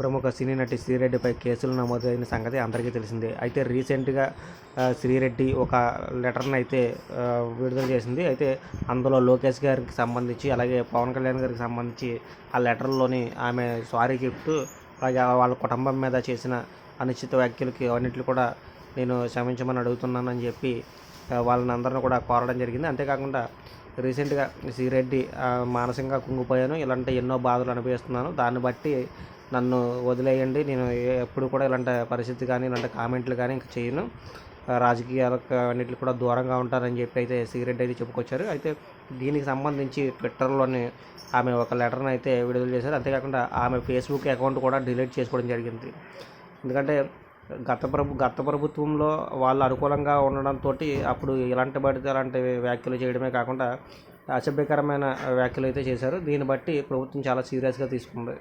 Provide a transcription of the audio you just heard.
ప్రముఖ సినీ నటి శ్రీరెడ్డిపై కేసులు నమోదైన సంగతి అందరికీ తెలిసిందే. అయితే రీసెంట్గా శ్రీరెడ్డి ఒక లెటర్ని అయితే విడుదల చేసింది. అయితే అందులో లోకేష్ గారికి సంబంధించి అలాగే పవన్ కళ్యాణ్ గారికి సంబంధించి ఆ లెటర్లోని ఆమె సారీ చెప్తూ అలాగే వాళ్ళ కుటుంబం మీద చేసిన అనిశ్చిత వ్యాఖ్యలకి అన్నింటిని కూడా నేను క్షమించమని అడుగుతున్నానని చెప్పి వాళ్ళని అందరిని కూడా కోరడం జరిగింది. అంతేకాకుండా రీసెంట్గా శ్రీరెడ్డి మానసికంగా కుంగిపోయాను. ఇలాంటి ఎన్నో బాధలు అనుభవిస్తున్నాను. దాన్ని బట్టి నన్ను వదిలేయండి. నేను ఎప్పుడు కూడా ఇలాంటి పరిస్థితి కానీ ఇలాంటి కామెంట్లు కానీ ఇంక చేయను. రాజకీయాలకు అన్నిటికి కూడా దూరంగా ఉంటారని చెప్పి అయితే శ్రీరెడ్డి అయితే చెప్పుకొచ్చారు. అయితే దీనికి సంబంధించి ట్విట్టర్లోని ఆమె ఒక లెటర్ని అయితే విడుదల చేశారు. అంతేకాకుండా ఆమె ఫేస్బుక్ అకౌంట్ కూడా డిలీట్ చేసుకోవడం జరిగింది. ఎందుకంటే గత ప్రభు గత ప్రభుత్వంలో వాళ్ళు అనుకూలంగా ఉండడంతో అప్పుడు ఇలాంటి పడితే అలాంటి వ్యాఖ్యలు చేయడమే కాకుండా అసభ్యకరమైన వ్యాఖ్యలు అయితే చేశారు. దీన్ని బట్టి ప్రభుత్వం చాలా సీరియస్గా తీసుకుంది.